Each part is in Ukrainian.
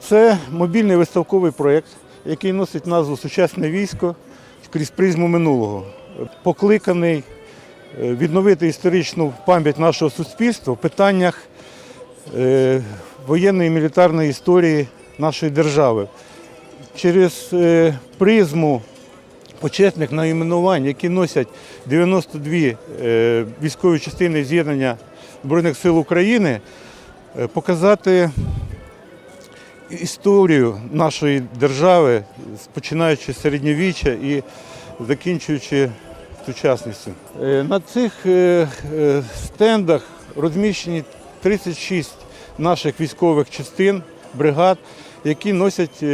Це мобільний виставковий проєкт, який носить назву Сучасне військо крізь призму минулого. Покликаний е, відновити історичну пам'ять нашого суспільства в питаннях е, воєнної і мілітарної історії нашої держави. Через е, призму почесних найменувань, які носять 92 е, військові частини з'єднання Збройних сил України, показати історію нашої держави, починаючи з середньовіччя і закінчуючи сучасністю. Е, На цих е, е, стендах розміщені 36 наших військових частин, бригад, які носять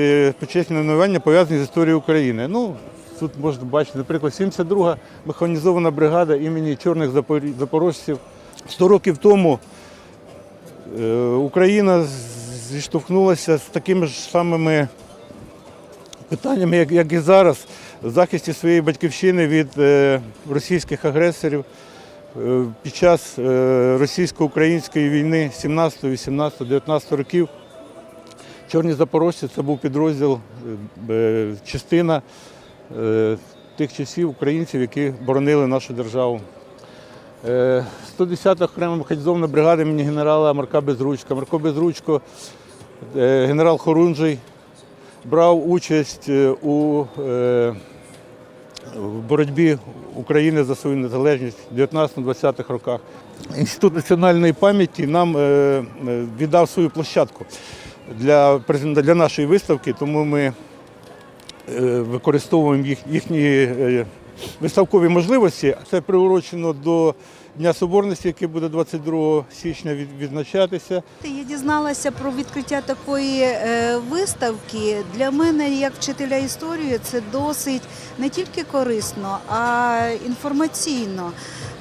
почесні найменування, пов'язані з історією України. Ну, тут можна бачити, наприклад, 72-га механізована бригада імені чорних запорожців. 100 років тому Україна зіштовхнулася з такими ж самими питаннями, як, як і зараз, в захисті своєї батьківщини від е, російських агресорів е, під час е, російсько-української війни 17, 18, 19 років. Чорні запорожці це був підрозділ, частина тих часів українців, які боронили нашу державу. Е, 110-та окрема механізована бригада імені генерала Марка Безручка. Марко Безручко, е, генерал Хорунжий, брав участь е, у е, боротьбі України за свою незалежність в 19-20-х роках. Інститут національної пам'яті нам е, е, віддав свою площадку для, для нашої виставки, тому ми е, використовуємо їх, їхні е, виставкові можливості. Це приурочено до Дня Соборності, який буде 22 січня відзначатися. Я дізналася про відкриття такої е, виставки. Для мене, як вчителя історії, це досить не тільки корисно, а інформаційно.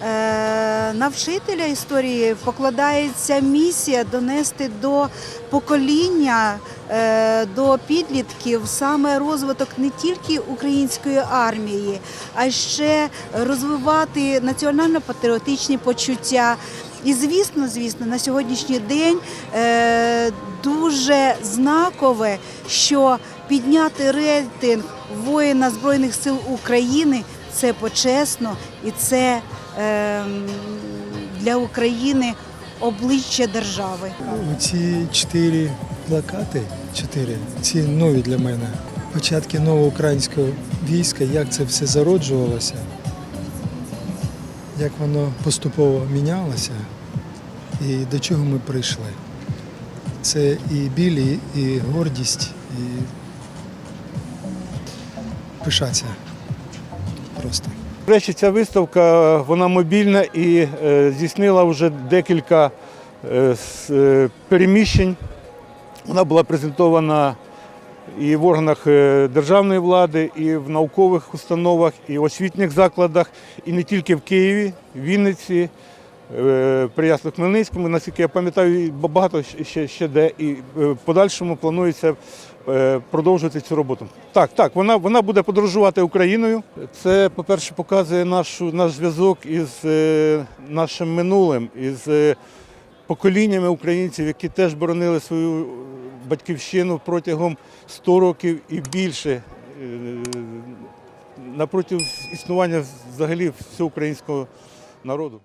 Е, На вчителя історії покладається місія донести до покоління, е, до підлітків саме розвиток не тільки української армії, а ще розвивати національно-патріотичні почуття. І звісно, звісно, на сьогоднішній день е, дуже знакове, що підняти рейтинг воїна Збройних сил України це почесно і це е, для України обличчя держави. Ці чотири плакати, чотири, ці нові для мене. Початки нового українського війська, як це все зароджувалося, як воно поступово мінялося і до чого ми прийшли. Це і біль, і, гордість, і пишатися просто. Речі, ця виставка вона мобільна і е, здійснила вже декілька е, е, переміщень. Вона була презентована і в органах е, державної влади, і в наукових установах, і в освітніх закладах, і не тільки в Києві, Вінниці, е, Приясно-Хмельницькому, наскільки я пам'ятаю, багато ще, ще де. І е, в подальшому планується продовжувати цю роботу. Так, так, вона, вона буде подорожувати Україною. Це, по-перше, показує нашу, наш зв'язок із нашим минулим, із поколіннями українців, які теж боронили свою батьківщину протягом 100 років і більше е, напроти існування взагалі всього українського народу.